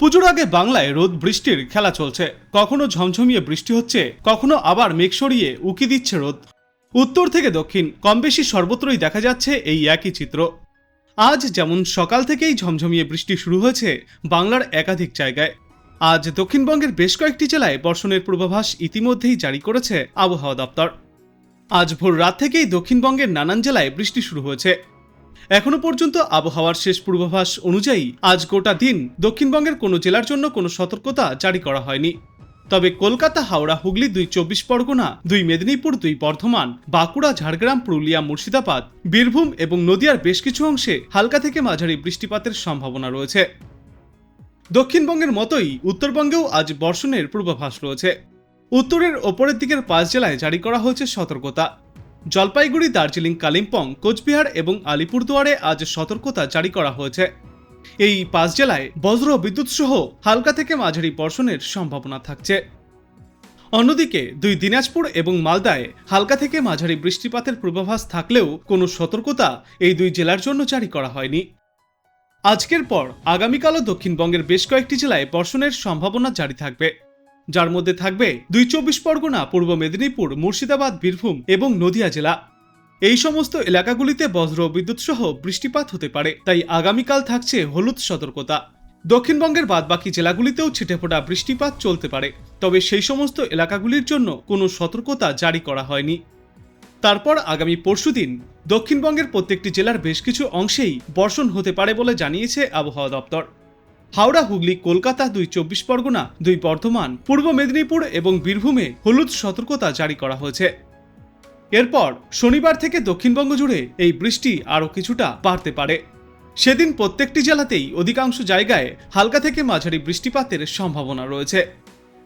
পুজোর আগে বাংলায় রোদ বৃষ্টির খেলা চলছে। কখনো ঝমঝমিয়ে বৃষ্টি হচ্ছে, কখনো আবার মেঘ সরিয়ে উকি দিচ্ছে রোদ। উত্তর থেকে দক্ষিণ কম বেশি সর্বত্রই দেখা যাচ্ছে এই একই চিত্র। আজ যেমন সকাল থেকেই ঝমঝমিয়ে বৃষ্টি শুরু হয়েছে বাংলার একাধিক জায়গায়। আজ দক্ষিণবঙ্গের বেশ কয়েকটি জেলায় বর্ষণের পূর্বাভাস ইতিমধ্যেই জারি করেছে আবহাওয়া দপ্তর। আজ ভোর রাত থেকেই দক্ষিণবঙ্গের নানান জেলায় বৃষ্টি শুরু হয়েছে। এখনও পর্যন্ত আবহাওয়ার শেষ পূর্বাভাস অনুযায়ী আজ গোটা দিন দক্ষিণবঙ্গের কোনো জেলার জন্য কোনো সতর্কতা জারি করা হয়নি। তবে কলকাতা, হাওড়া, হুগলি, দুই চব্বিশ পরগনা, দুই মেদিনীপুর, দুই বর্ধমান, বাঁকুড়া, ঝাড়গ্রাম, পুরুলিয়া, মুর্শিদাবাদ, বীরভূম এবং নদিয়ার বেশ কিছু অংশে হালকা থেকে মাঝারি বৃষ্টিপাতের সম্ভাবনা রয়েছে। দক্ষিণবঙ্গের মতোই উত্তরবঙ্গেও আজ বর্ষণের পূর্বাভাস রয়েছে। উত্তরের ওপরের দিকের পাঁচ জেলায় জারি করা হয়েছে সতর্কতা। জলপাইগুড়ি, দার্জিলিং, কালিম্পং, কোচবিহার এবং আলিপুরদুয়ারে আজ সতর্কতা জারি করা হয়েছে। এই পাঁচ জেলায় বজ্র বিদ্যুৎ সহ হালকা থেকে মাঝারি বর্ষণের সম্ভাবনা থাকছে। অন্যদিকে, দুই দিনাজপুর এবং মালদায় হালকা থেকে মাঝারি বৃষ্টিপাতের পূর্বাভাস থাকলেও কোনো সতর্কতা এই দুই জেলার জন্য জারি করা হয়নি। আজকের পর আগামীকালও দক্ষিণবঙ্গের বেশ কয়েকটি জেলায় বর্ষণের সম্ভাবনা জারি থাকবে। যার মধ্যে থাকবে দুই চব্বিশ পরগনা, পূর্ব মেদিনীপুর, মুর্শিদাবাদ, বীরভূম এবং নদিয়া জেলা। এই সমস্ত এলাকাগুলিতে বজ্র বিদ্যুৎ সহ বৃষ্টিপাত হতে পারে, তাই আগামীকাল থাকছে হলুদ সতর্কতা। দক্ষিণবঙ্গের বাদবাকি জেলাগুলিতেও ছিটেফোঁটা বৃষ্টিপাত চলতে পারে, তবে সেই সমস্ত এলাকাগুলির জন্য কোনো সতর্কতা জারি করা হয়নি। তারপর আগামী পরশুদিন দক্ষিণবঙ্গের প্রত্যেকটি জেলার বেশ কিছু অংশেই বর্ষণ হতে পারে বলে জানিয়েছে আবহাওয়া দপ্তর। হাওড়া, হুগলি, কলকাতা দুই চব্বিশ পরগনা, দুই বর্ধমান, পূর্ব মেদিনীপুর এবং বীরভূমে হলুদ সতর্কতা জারি করা হয়েছে। এরপর শনিবার থেকে দক্ষিণবঙ্গ জুড়ে এই বৃষ্টি আরও কিছুটা বাড়তে পারে। সেদিন প্রত্যেকটি জেলাতেই অধিকাংশ জায়গায় হালকা থেকে মাঝারি বৃষ্টিপাতের সম্ভাবনা রয়েছে।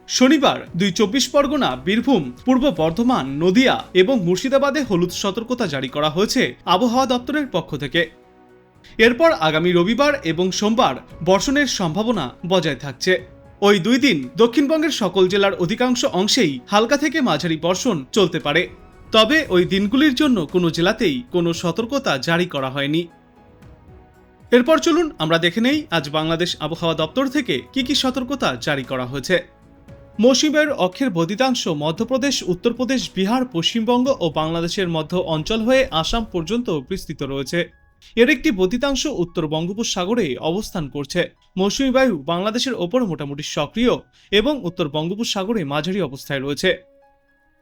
শনিবার দুই চব্বিশ পরগনা, বীরভূম, পূর্ব বর্ধমান, নদিয়া এবং মুর্শিদাবাদে হলুদ সতর্কতা জারি করা হয়েছে আবহাওয়া দপ্তরের পক্ষ থেকে। এরপর আগামী রবিবার এবং সোমবার বর্ষণের সম্ভাবনা বজায় থাকছে। ওই দুই দিন দক্ষিণবঙ্গের সকল জেলার অধিকাংশ অংশেই হালকা থেকে মাঝারি বর্ষণ চলতে পারে। তবে ওই দিনগুলির জন্য কোনো জেলাতেই কোনো সতর্কতা জারি করা হয়নি। এরপর চলুন আমরা দেখে নেই আজ বাংলাদেশ আবহাওয়া দপ্তর থেকে কি কি সতর্কতা জারি করা হয়েছে। মৌসুমের অক্ষের বদিতাংশ মধ্যপ্রদেশ, উত্তরপ্রদেশ, বিহার, পশ্চিমবঙ্গ ও বাংলাদেশের মধ্য অঞ্চল হয়ে আসাম পর্যন্ত বিস্তৃত রয়েছে। এর একটি বদিতাংশ উত্তর বঙ্গোপসাগরে অবস্থান করছে। মৌসুমী বায়ু বাংলাদেশের ওপর মোটামুটি সক্রিয় এবং উত্তর বঙ্গোপসাগরে মাঝারি অবস্থায় রয়েছে।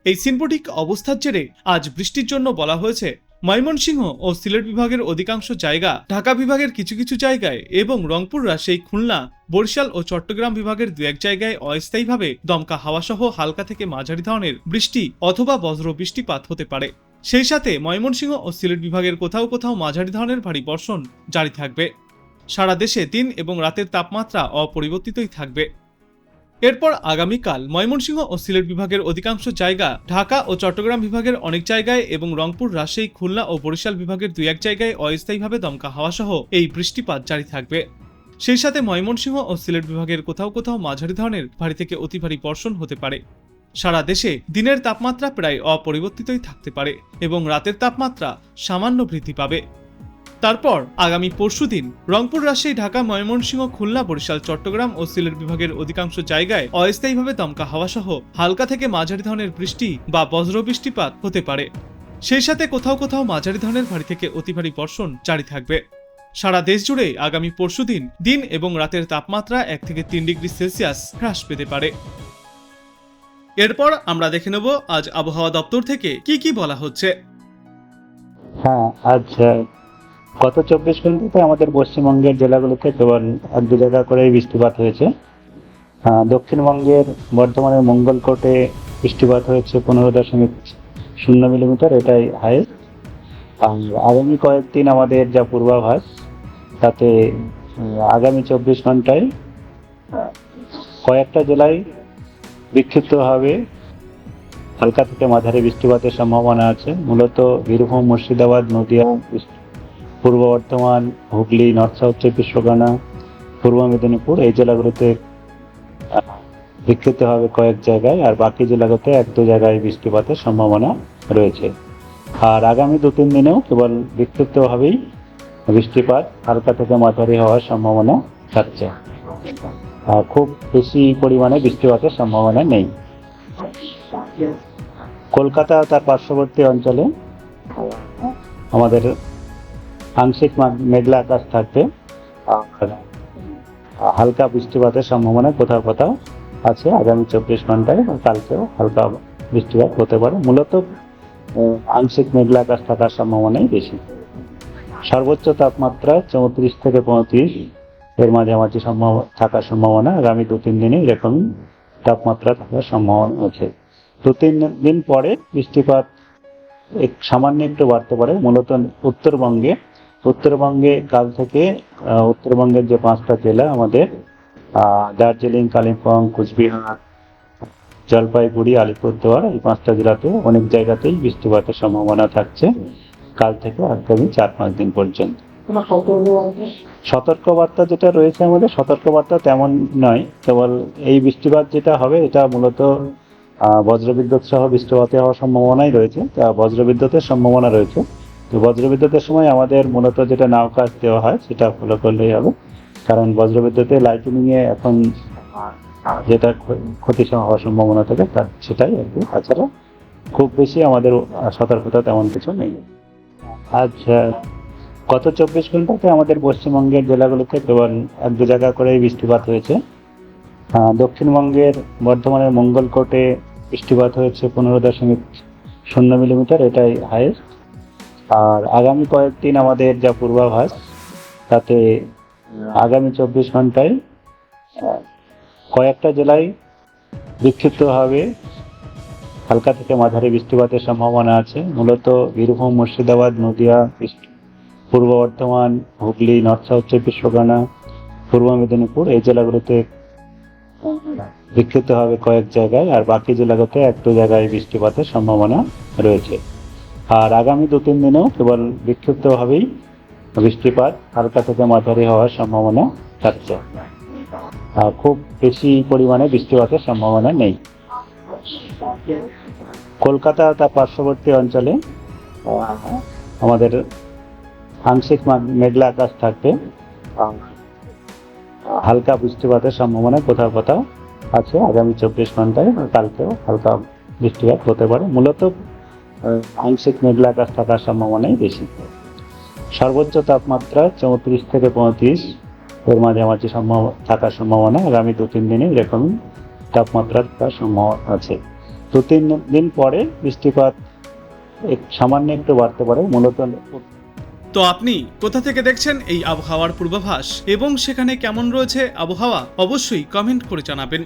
এই সিম্পটিক অবস্থার জেরে আজ বৃষ্টির জন্য বলা হয়েছে, ময়মনসিংহ ও সিলেট বিভাগের অধিকাংশ জায়গা, ঢাকা বিভাগের কিছু কিছু জায়গায় এবং রংপুর রাজশাহী খুলনা, বরিশাল ও চট্টগ্রাম বিভাগের দু এক জায়গায় অস্থায়ীভাবে দমকা হাওয়াসহ হালকা থেকে মাঝারি ধরনের বৃষ্টি অথবা বজ্র বৃষ্টিপাত হতে পারে। সেই সাথে ময়মনসিংহ ও সিলেট বিভাগের কোথাও কোথাও মাঝারি ধরনের ভারী বর্ষণ জারি থাকবে। সারা দেশে দিন এবং রাতের তাপমাত্রা অপরিবর্তিতই থাকবে। এরপর আগামীকাল ময়মনসিংহ ও সিলেট বিভাগের অধিকাংশ জায়গা ঢাকা ও চট্টগ্রাম বিভাগের অনেক জায়গায় এবং রংপুর, রাজশাহী, খুলনা ও বরিশাল বিভাগের দুই এক জায়গায় অস্থায়ীভাবে দমকা হাওয়াসহ এই বৃষ্টিপাত জারি থাকবে। সেই সাথে ময়মনসিংহ ও সিলেট বিভাগের কোথাও কোথাও মাঝারি ধরনের ভারী থেকে অতি ভারী বর্ষণ হতে পারে। সারা দেশে দিনের তাপমাত্রা প্রায় অপরিবর্তিতই থাকতে পারে এবং রাতের তাপমাত্রা সামান্য বৃদ্ধি পাবে। তারপর আগামী পরশুদিন রংপুর, রাজশাহী, ঢাকা, ময়মনসিংহ, খুলনা, বরিশাল, চট্টগ্রাম ও সিলেট বিভাগের অধিকাংশ জায়গায় অস্থায়ীভাবে দমকা হাওয়াসহ হালকা থেকে মাঝারি ধরনের বৃষ্টি বা বজ্র বৃষ্টিপাত হতে পারে। সেই সাথে কোথাও কোথাও মাঝারি ধরনের ভারী থেকে অতি ভারী বর্ষণ জারি থাকবে। সারা দেশ জুড়ে আগামী পরশুদিন দিন এবং রাতের তাপমাত্রা এক থেকে তিন ডিগ্রি সেলসিয়াস হ্রাস পেতে পারে। এরপর আমরা দেখে নেব আজ আবহাওয়া দপ্তর থেকে কি কি বলা হচ্ছে। হ্যাঁ আজ গত চব্বিশ ঘন্টাতে আমাদের পশ্চিমবঙ্গের জেলাগুলোতে কেবল এক দু জায়গা করে বৃষ্টিপাত হয়েছে। দক্ষিণবঙ্গের বর্ধমানের মঙ্গলকোটে বৃষ্টিপাত হয়েছে পনেরো দশমিক শূন্য মিলিমিটার, এটাই হাইস্ট আর আগামী কয়েকদিন আমাদের যা পূর্বাভাস, তাতে আগামী চব্বিশ ঘন্টায় কয়েকটা জেলায় বিক্ষিপ্তভাবে হালকা থেকে মাঝারি বৃষ্টিপাতের সম্ভাবনা আছে। মূলত বীরভূম, মুর্শিদাবাদ, নদিয়া, পূর্ব বর্ধমান, হুগলি, নর্থ সাউথ, চব্বিশ পরগনা, পূর্ব মেদিনীপুর এই জেলাগুলোতে বিক্ষিপ্ত হবে কয়েক জায়গায় আর বাকি জেলাগুলোতে এক দু জায়গায় বৃষ্টিপাতের সম্ভাবনা রয়েছে। আর আগামী দু তিন দিনেও কেবল বিক্ষিপ্তভাবেই বৃষ্টিপাত হালকা থেকে মাঝারি হওয়ার সম্ভাবনা থাকছে। খুব বেশি পরিমাণে বৃষ্টিপাতের সম্ভাবনা নেই। কলকাতা তার পার্শ্ববর্তী অঞ্চলে আমাদের আংশিক মেঘলা আকাশ থাকবে। হালকা বৃষ্টিপাতের সম্ভাবনা কোথাও কোথাও আছে। আগামী চব্বিশ ঘন্টায় কালকেও হালকা বৃষ্টিপাত হতে পারে। মূলত আংশিক মেঘলা আকাশ থাকার সম্ভাবনাই বেশি। সর্বোচ্চ তাপমাত্রা চৌত্রিশ থেকে পঁয়ত্রিশ এর মাঝামাঝি সম্ভাবনা থাকার সম্ভাবনা আগামী দু, তিন দিনে এরকম তাপমাত্রা থাকার সম্ভাবনা আছে। দু, তিন দিন পরে বৃষ্টিপাত সামান্য একটু বাড়তে পারে, মূলত উত্তরবঙ্গে। উত্তরবঙ্গে কাল থেকে উত্তরবঙ্গের যে পাঁচটা জেলা আমাদের দার্জিলিং, কালিম্পং, কুচবিহার, জলপাইগুড়ি, আলিপুরদুয়ার, এই পাঁচটা জেলাতে অনেক জায়গাতেই বৃষ্টিপাতের সম্ভাবনা থাকছে কাল থেকে আগামী চার, পাঁচ দিন পর্যন্ত। সতর্কবার্তা যেটা রয়েছে আমাদের, সতর্কবার্তা তেমন নয়। কেবল এই বৃষ্টিপাত যেটা হবে, এটা মূলত বজ্রবিদ্যুৎ সহ বৃষ্টিপাতে হওয়ার সম্ভাবনাই রয়েছে। তা বজ্রবিদ্যুতের সম্ভাবনা রয়েছে। তো বজ্রবিদ্যুতের সময় আমাদের মূলত যেটা নাও কাজ দেওয়া হয়, সেটা ফলো করলেই হবে। কারণ বজ্রবিদ্যুতে লাইটিনিং এ এখন যেটা ক্ষতি হওয়ার সম্ভাবনা থাকে, তার সেটাই আর কি। তাছাড়া খুব বেশি আমাদের সতর্কতা তেমন কিছু নেই। আচ্ছা গত চব্বিশ ঘন্টাতে আমাদের পশ্চিমবঙ্গের জেলাগুলোতে কেবল এক দু জায়গা করেই বৃষ্টিপাত হয়েছে। দক্ষিণবঙ্গের বর্ধমানের মঙ্গলকোটে বৃষ্টিপাত হয়েছে পনেরো দশমিক শূন্য মিলিমিটার, এটাই হায়েস্ট আর আগামী কয়েকদিন আমাদের যা পূর্বাভাস, তাতে আগামী চব্বিশ ঘন্টায় কয়েকটা জেলায় বিক্ষিপ্তভাবে হালকা থেকে মাঝারি বৃষ্টিপাতের সম্ভাবনা আছে। মূলত বীরভূম, মুর্শিদাবাদ, নদিয়া পূর্ব বর্ধমান, হুগলি, নর্থ সাউথ, চব্বিশ পরগনা, পূর্ব মেদিনীপুর, এই জেলাগুলোতে বিক্ষিপ্ত হবে কয়েক জায়গায় আর বাকি জেলাগুলোতে এক দু জায়গায় বৃষ্টিপাতের সম্ভাবনা রয়েছে। আর আগামী দু তিন দিনেও কেবল বিক্ষিপ্তভাবেই বৃষ্টিপাত হালকা থেকে মাঝারি হওয়ার সম্ভাবনা থাকছে। আর খুব বেশি পরিমাণে বৃষ্টিপাতের সম্ভাবনা নেই। কলকাতা তার পার্শ্ববর্তী অঞ্চলে আমাদের আংশিক মেঘলা আকাশ থাকবে হালকা বৃষ্টিপাতের সম্ভাবনা কোথাও কোথাও আছে। আগামী চব্বিশ ঘন্টায় কালকেও হালকা বৃষ্টিপাত হতে পারে। মূলত আংশিক মেঘলা আকাশ থাকার সম্ভাবনাই বেশি। সর্বোচ্চ তাপমাত্রা চৌত্রিশ থেকে পঁয়ত্রিশ এর মাঝামাঝি সম্ভব থাকার সম্ভাবনা। আগামী দু তিন দিনে এরকম তাপমাত্রা থাকার সম্ভাবনা আছে। দু তিন দিন পরে বৃষ্টিপাত এক- সামান্য একটু বাড়তে পারে। মূলত তো আপনি কোথা থেকে দেখছেন এই আবহাওয়ার পূর্বাভাস এবং সেখানে কেমন রয়েছে আবহাওয়া, অবশ্যই কমেন্ট করে জানাবেন।